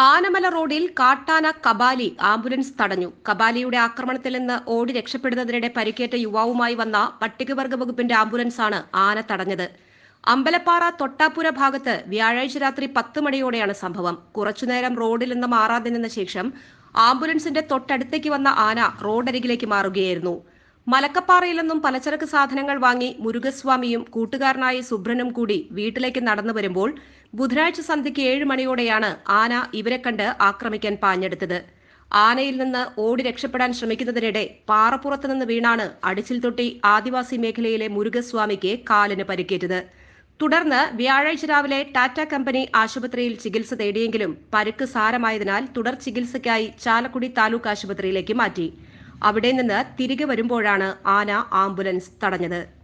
ആനമല റോഡിൽ കാട്ടാന കബാലി ആംബുലൻസ് തടഞ്ഞു. കബാലിയുടെ ആക്രമണത്തിൽ നിന്ന് ഓടി രക്ഷപ്പെടുന്നതിനിടെ പരിക്കേറ്റ യുവാവുമായി വന്ന പട്ടികവർഗ വകുപ്പിന്റെ ആംബുലൻസാണ് ആന തടഞ്ഞത്. അമ്പലപ്പാറ തൊട്ടാപ്പുര ഭാഗത്ത് വ്യാഴാഴ്ച രാത്രി പത്ത് മണിയോടെയാണ് സംഭവം. കുറച്ചുനേരം റോഡിൽ നിന്ന് മാറാതെ നിന്ന ശേഷം ആംബുലൻസിന്റെ തൊട്ടടുത്തേക്ക് വന്ന ആന റോഡരികിലേക്ക് മാറുകയായിരുന്നു. മലക്കപ്പാറയിൽ നിന്നും പലചരക്ക് സാധനങ്ങൾ വാങ്ങി മുരുകസ്വാമിയും കൂട്ടുകാരനായ സുബ്രനും കൂടി വീട്ടിലേക്ക് നടന്നു വരുമ്പോൾ ബുധനാഴ്ച സന്ധ്യയ്ക്ക് ഏഴ് മണിയോടെയാണ് ആന ഇവരെ കണ്ട് ആക്രമിക്കാൻ പാഞ്ഞെടുത്തത്. ആനയിൽ നിന്ന് ഓടി രക്ഷപ്പെടാൻ ശ്രമിക്കുന്നതിനിടെ പാറപ്പുറത്ത് നിന്ന് വീണാണ് അടിച്ചിൽ തൊട്ടി ആദിവാസി മേഖലയിലെ മുരുകസ്വാമിക്ക് കാലിന് പരിക്കേറ്റത്. തുടർന്ന് വ്യാഴാഴ്ച രാവിലെ ടാറ്റ കമ്പനി ആശുപത്രിയിൽ ചികിത്സ തേടിയെങ്കിലും പരുക്ക് സാരമായതിനാൽ തുടർ ചികിത്സയ്ക്കായി ചാലക്കുടി താലൂക്ക് ആശുപത്രിയിലേക്ക് മാറ്റി. അവിടെ നിന്ന് തിരികെ വരുമ്പോഴാണ് ആന ആംബുലൻസ് തടഞ്ഞത്